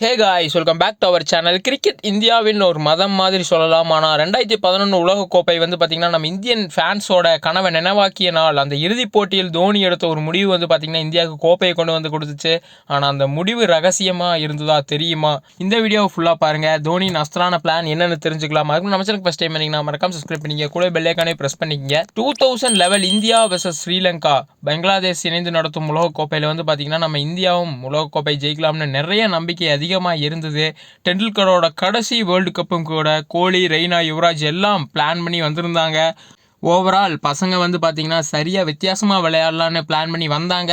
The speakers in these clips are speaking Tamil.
Hey guys welcome back to our channel cricket இந்தியாவின் ஒரு மதம் மாதிரி சொல்லலாம். ஆனால் ரெண்டாயிரத்தி பதினொன்று உலகக்கோப்பை வந்து பார்த்திங்கன்னா நம்ம இந்தியன் ஃபேன்ஸோட கனவை நினைவாக்கிய நாள் அந்த இறுதிப் போட்டியில் தோனி எடுத்த ஒரு முடிவு வந்து பார்த்திங்கன்னா இந்தியாவுக்கு கோப்பையை கொண்டு வந்து கொடுத்துச்சு. ஆனால் அந்த முடிவு ரகசியமாக இருந்ததா தெரியுமா? இந்த வீடியோவை ஃபுல்லாக பாருங்கள் தோனியின் அஸ்தரான பிளான் என்னென்னு தெரிஞ்சுக்கலாம். அதுக்கு நம்ம சேனல் ஃபஸ்ட் டைம் பண்ணிங்கன்னா மறக்காம சப்ஸ்கிரைப் பண்ணிங்க கூட பெல்லைக்கானே ப்ரெஸ் பண்ணிக்கங்க. Two thousand eleven India versus Sri Lanka. Bangladesh இணைந்து நடத்தும் உலகக்கோப்பையில் வந்து பார்த்திங்கன்னா நம்ம இந்தியாவும் உலகக்கோப்பை ஜெயிக்கலாம்னு நிறைய நம்பிக்கை அதிகமாக இருந்தது. டெண்டுல்கரோட கடைசி வேர்ல்டு கப்பும் கூட கோலி ரெய்னா யுவராஜ் எல்லாம் பிளான் பண்ணி வந்திருந்தாங்க. ஓவரால் பசங்க வந்து பார்த்தீங்கன்னா சரியாக வித்தியாசமாக விளையாடலான்னு பிளான் பண்ணி வந்தாங்க.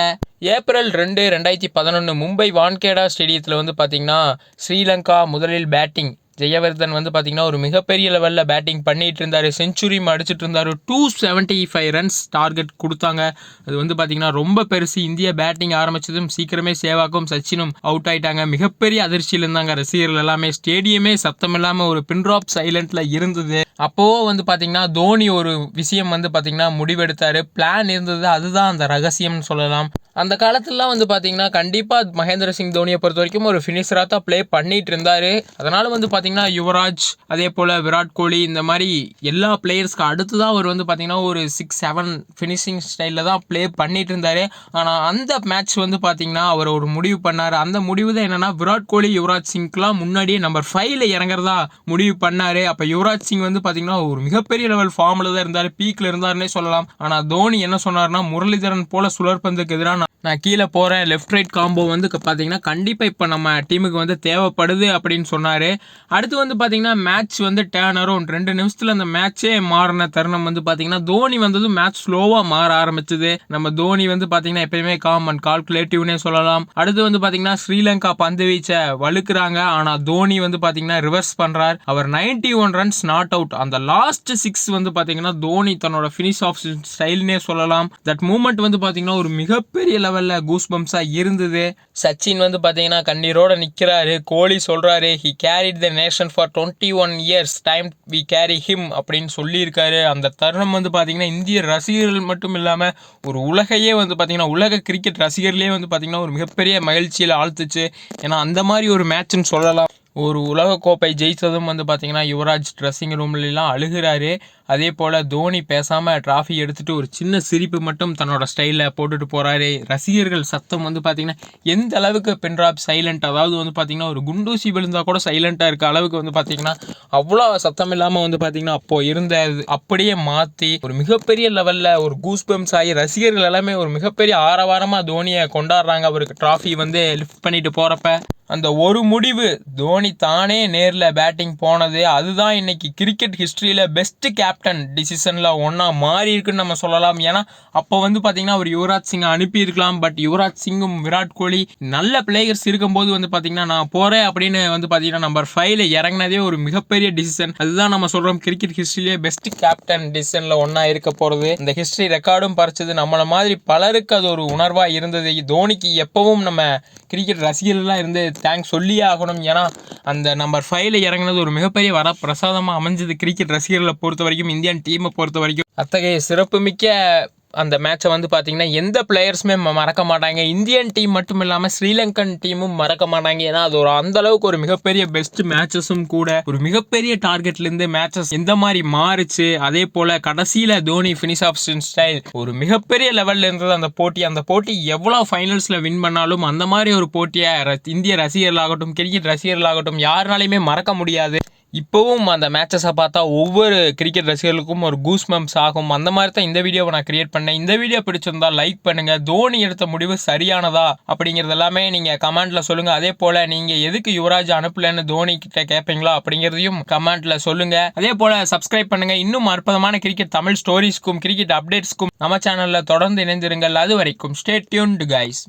ஏப்ரல் ரெண்டு ரெண்டாயிரத்தி பதினொன்று மும்பை வான்கேடா ஸ்டேடியத்தில் வந்து பார்த்திங்கன்னா ஸ்ரீலங்கா முதலில் பேட்டிங் ஜெயவர்தன் வந்து பார்த்தீங்கன்னா ஒரு மிகப்பெரிய லெவலில் பேட்டிங் பண்ணிகிட்டு இருந்தார் செஞ்சுரியும் அடிச்சிட்டு இருந்தார் two seventy five runs target கொடுத்தாங்க. அது வந்து பார்த்தீங்கன்னா ரொம்ப பெருசு. இந்தியா பேட்டிங் ஆரம்பித்ததும் சீக்கிரமே சேவாக்கும் சச்சினும் அவுட் ஆயிட்டாங்க. மிகப்பெரிய அதிர்ச்சியில் இருந்தாங்க ரசிகர்கள் எல்லாமே. ஸ்டேடியமே சத்தம் இல்லாமல் ஒரு பின்ட்ராப் சைலண்டில் இருந்தது. அப்போ வந்து பார்த்தீங்கன்னா தோனி ஒரு விஷயம் வந்து பார்த்தீங்கன்னா முடிவெடுத்தார். பிளான் இருந்தது. அதுதான் அந்த ரகசியம்னு சொல்லலாம். அந்த காலத்துலலாம் வந்து பார்த்தீங்கன்னா கண்டிப்பாக மகேந்திர சிங் தோனியை பொறுத்த வரைக்கும் ஒரு ஃபினிஷராக தான் ப்ளே பண்ணிகிட்டு இருந்தார் அதனால் வந்து பார்த்திங்கன்னா யுவராஜ் அதே போல் விராட் கோலி இந்த மாதிரி எல்லா பிளேயர்ஸ்க்கு அடுத்து தான் அவர் வந்து பார்த்தீங்கன்னா ஒரு சிக்ஸ் செவன் ஃபினிஷிங் ஸ்டைலில் தான் ப்ளே பண்ணிட்டு இருந்தார். ஆனால் அந்த மேட்ச் வந்து பார்த்தீங்கன்னா அவர் ஒரு முடிவு பண்ணார். அந்த முடிவு தான் என்னென்னா விராட் கோலி யுவராஜ் சிங்க்கெலாம் முன்னாடியே நம்பர் ஃபைவ்ல இறங்குறதா முடிவு பண்ணார். அப்போ யுவராஜ் சிங் வந்து பார்த்தீங்கன்னா ஒரு மிகப்பெரிய லெவல் ஃபார்மில் தான் இருந்தார். பீக்கில் இருந்தாருன்னே சொல்லலாம். ஆனால் தோனி என்ன சொன்னார்னா முரளிதரன் போல சுழற்பந்துக்கு எதிராக நான் கீழே போகிறேன் லெஃப்ட் ரைட் காம்போ வந்து பார்த்தீங்கன்னா கண்டிப்பாக இப்போ நம்ம டீமுக்கு வந்து தேவைப்படுது அப்படின்னு சொன்னார். அடுத்து வந்து பார்த்தீங்கன்னா மேட்ச் வந்து டேர்ன் ரெண்டு நிமிஷத்தில் அந்த மேட்ச்சே மாறின தருணம் வந்து பார்த்தீங்கன்னா தோனி வந்ததும் மேட்ச் ஸ்லோவாக மாற ஆரம்பிச்சது. நம்ம தோனி வந்து பார்த்தீங்கன்னா எப்பயுமே காம் அண்ட் கால்குலேட்டிவ்னே சொல்லலாம். அடுத்து வந்து பார்த்தீங்கன்னா ஸ்ரீலங்கா பந்து வீச்சை வலுக்கிறாங்க. ஆனால் தோனி வந்து பார்த்தீங்கன்னா ரிவர்ஸ் பண்ணுறார் அவர் ninety one runs not out அந்த லாஸ்ட் சிக்ஸ் வந்து பார்த்தீங்கன்னா தோனி தன்னோட ஃபினிஷ் ஆஃப் ஸ்டைல்னே சொல்லலாம். தட் மூமெண்ட் வந்து பார்த்தீங்கன்னா ஒரு மிகப்பெரிய லெவலில் கூஸ் பம்ப்ஸாக இருந்தது. சச்சின் வந்து பார்த்தீங்கன்னா கண்ணீரோட நிற்கிறாரு கோலி சொல்கிறாரு he carried the nation for twenty one years time we carry him அப்படின்னு சொல்லியிருக்காரு. அந்த தருணம் வந்து பார்த்தீங்கன்னா இந்திய ரசிகர்கள் மட்டும் இல்லாமல் ஒரு உலகையே வந்து பார்த்தீங்கன்னா உலக கிரிக்கெட் ரசிகர்களே வந்து பார்த்தீங்கன்னா ஒரு மிகப்பெரிய மகிழ்ச்சியில் ஆழ்த்துச்சு. ஏன்னா அந்த மாதிரி ஒரு மேட்ச்னு சொல்லலாம். ஒரு உலகக்கோப்பை ஜெயித்ததும் வந்து பார்த்தீங்கன்னா யுவராஜ் ட்ரெஸ்ஸிங் ரூம்லலாம் அழுகிறாரு. அதே போல் தோனி பேசாமல் ட்ராஃபி எடுத்துகிட்டு ஒரு சின்ன சிரிப்பு மட்டும் தன்னோட ஸ்டைலில் போட்டுட்டு போகிறாரு ரசிகர்கள் சத்தம் வந்து பார்த்திங்கன்னா எந்த அளவுக்கு பென்ட்ராப் சைலண்ட் அதாவது வந்து பார்த்திங்கன்னா ஒரு குண்டூசி விழுந்தால் கூட சைலண்ட்டாக இருக்க அளவுக்கு வந்து பார்த்திங்கன்னா அவ்வளோ சத்தம் இல்லாமல் வந்து பார்த்திங்கன்னா அப்போது இருந்த அப்படியே மாற்றி ஒரு மிகப்பெரிய லெவலில் ஒரு கூஸ் பம்ப்ஸ் ஆகி ரசிகர்கள் எல்லாமே ஒரு மிகப்பெரிய ஆரவாரமாக தோனியை கொண்டாடுறாங்க. அவருக்கு ட்ராஃபி வந்து லிஃப்ட் பண்ணிட்டு போகிறப்ப அந்த ஒரு முடிவு தோனி தானே நேரில் பேட்டிங் போனது. அதுதான் இன்னைக்கு கிரிக்கெட் ஹிஸ்ட்ரியில் பெஸ்ட் கேப்டன் டிசிஷனில் ஒன்றா மாறி இருக்குன்னு நம்ம சொல்லலாம். ஏன்னா அப்போ வந்து பார்த்தீங்கன்னா அவர் யுவராஜ் சிங்கை அனுப்பியிருக்கலாம். பட் யுவராஜ் சிங்கும் விராட் கோலி நல்ல பிளேயர்ஸ் இருக்கும்போது வந்து பார்த்தீங்கன்னா நான் போகிறேன் அப்படின்னு வந்து பார்த்தீங்கன்னா நம்பர் ஃபைவ்ல இறங்கினதே ஒரு மிகப்பெரிய டிசிஷன் அதுதான் நம்ம சொல்கிறோம் கிரிக்கெட் ஹிஸ்ட்ரியிலே பெஸ்ட் கேப்டன் டிசிஷனில் ஒன்றா இருக்க போகிறது இந்த ஹிஸ்ட்ரி ரெக்கார்டும் பறிச்சது. நம்மளை மாதிரி பலருக்கு அது ஒரு உணர்வாக இருந்தது. தோனிக்கு எப்பவும் நம்ம கிரிக்கெட் ரசிகர்கள்லாம் இருந்து தேங்க்ஸ் சொல்லியே ஆகணும். ஏன்னா அந்த நம்பர் ஃபைவ்ல இறங்கினது ஒரு மிகப்பெரிய வர பிரசாதமாக அமைஞ்சது கிரிக்கெட் ரசிகர்களை பொறுத்த வரைக்கும் இந்தியன் டீமை பொறுத்த வரைக்கும் அத்தகைய சிறப்புமிக்க அந்த மேட்சை வந்து பார்த்தீங்கன்னா எந்த பிளேயர்ஸுமே மறக்க மாட்டாங்க. இந்தியன் டீம் மட்டும் இல்லாமல் ஸ்ரீலங்கன் டீமும் மறக்க மாட்டாங்க. ஏன்னா அது ஒரு அந்த அளவுக்கு ஒரு மிகப்பெரிய பெஸ்ட் மேட்சஸும் கூட ஒரு மிகப்பெரிய டார்கெட்லேருந்து மேட்சஸ் எந்த மாதிரி மாறுச்சு அதே போல் கடைசியில் தோனி ஃபினிஷ் ஆஃப் ஸ்டைல் ஒரு மிகப்பெரிய லெவலில் இருந்தது அந்த போட்டி. அந்த போட்டி எவ்வளோ ஃபைனல்ஸில் வின் பண்ணாலும் அந்த மாதிரி ஒரு போட்டியை இந்திய ரசிகர்களாகட்டும் கிரிக்கெட் ரசிகர்களாகட்டும் யாருனாலையுமே மறக்க முடியாது. இப்போவும் அந்த மேட்சஸை பார்த்தா ஒவ்வொரு கிரிக்கெட் ரசிகர்களுக்கும் ஒரு கூஸ் மம்ஸ் ஆகும். அந்த மாதிரி தான் இந்த வீடியோவை நான் கிரியேட் பண்ணேன். இந்த வீடியோ பிடிச்சிருந்தா லைக் பண்ணுங்க. தோனி எடுத்த முடிவு சரியானதா அப்படிங்கிறது எல்லாமே நீங்கள் கமெண்ட்ல சொல்லுங்க. அதே போல நீங்கள் எதுக்கு யுவராஜ் அனுப்பலன்னு தோனி கிட்ட கேட்பீங்களா அப்படிங்கிறதையும் கமெண்ட்ல சொல்லுங்க. அதே போல சப்ஸ்கிரைப் பண்ணுங்க. இன்னும் அற்புதமான கிரிக்கெட் தமிழ் ஸ்டோரிஸ்க்கும் கிரிக்கெட் அப்டேட்ஸ்க்கும் நம்ம சேனலில் தொடர்ந்து இணைந்திருங்கள். அது வரைக்கும் ஸ்டே டியூன்டு கைஸ்